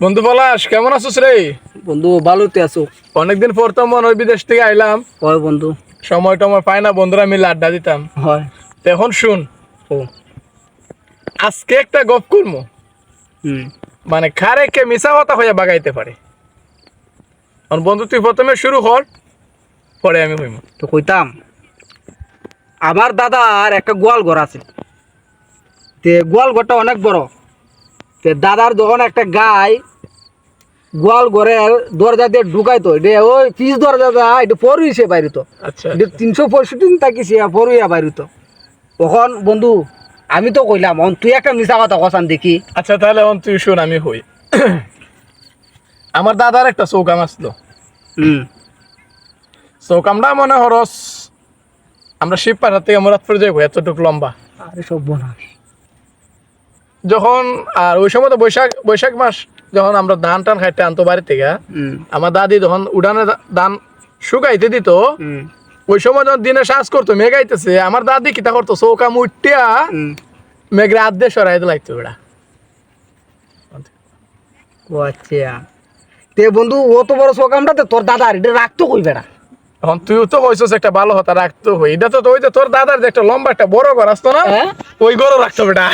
বন্ধু পলাশ কেমন আছিস রে? বন্ধু ভালোতে আছো। অনেকদিন পর তো মনে হয় বিদেশ থেকে আইলাম। হয় বন্ধু। সময় টময় পাই না বন্ধুরা মিলে আড্ডা দিতাম। হয়। তো এখন শুন। ও। আজকে একটা গপ করব হুম। মানে খারে কে মিশা কথা হয়ে বাগাইতে পারে। এখন বন্ধু তুই প্রথমে শুরু কর পরে আমি হইম। তো কইতাম আমার দাদার একটা গোয়াল ঘর আছে। তে গোয়াল ঘরটা অনেক বড়। তে দাদার যখন একটা গাই গোয়াল ঘরের দরজা দিয়ে ঢুকাই তো এটা ওই পিস দরজা দা এটা পরই সে বাইরে তো আচ্ছা। এটা তিনশো পঁয়ষট্টি দিন থাকি সে পরইয়া বাইরে তো তখন বন্ধু আমি তো কইলাম অন তুই একটা মিশা কথা কসান দেখি। আচ্ছা তাহলে এখন তুই শুন আমি হই। আমার দাদার একটা চৌকাম আসলো। হুম। চৌকামটা মনে হরস আমরা শিব পাহাড় থেকে মুরাদপুর যাইবো এতটুকু লম্বা। আরে সব বোনা যখন আর ওই সময় তো বৈশাখ বৈশাখ মাস যখন আমরা ধান টান খাইতে আনতো বাড়ি থেকে আমার দাদি যখন উড়ানে ধান শুকাইতে দিত ওই সময় যখন দিনে শ্বাস করতো মেঘাইতেছে আমার দাদি কিতা করতো চৌকা মুটিয়া মেঘরে আদ্যে সরাই দিলাইতো ওরা। ও আচ্ছা। তে বন্ধু ও তো বড় সকামটাতে তোর দাদা এটা রাখতো কই বেড়া? এখন তুইও তো কইছস একটা ভালো হতা রাখতো হই এটা তো ওই যে তোর দাদার যে একটা লম্বা একটা বড় ঘর আসতো না হ্যাঁ? ওই ঘরও রাখতো বেটা।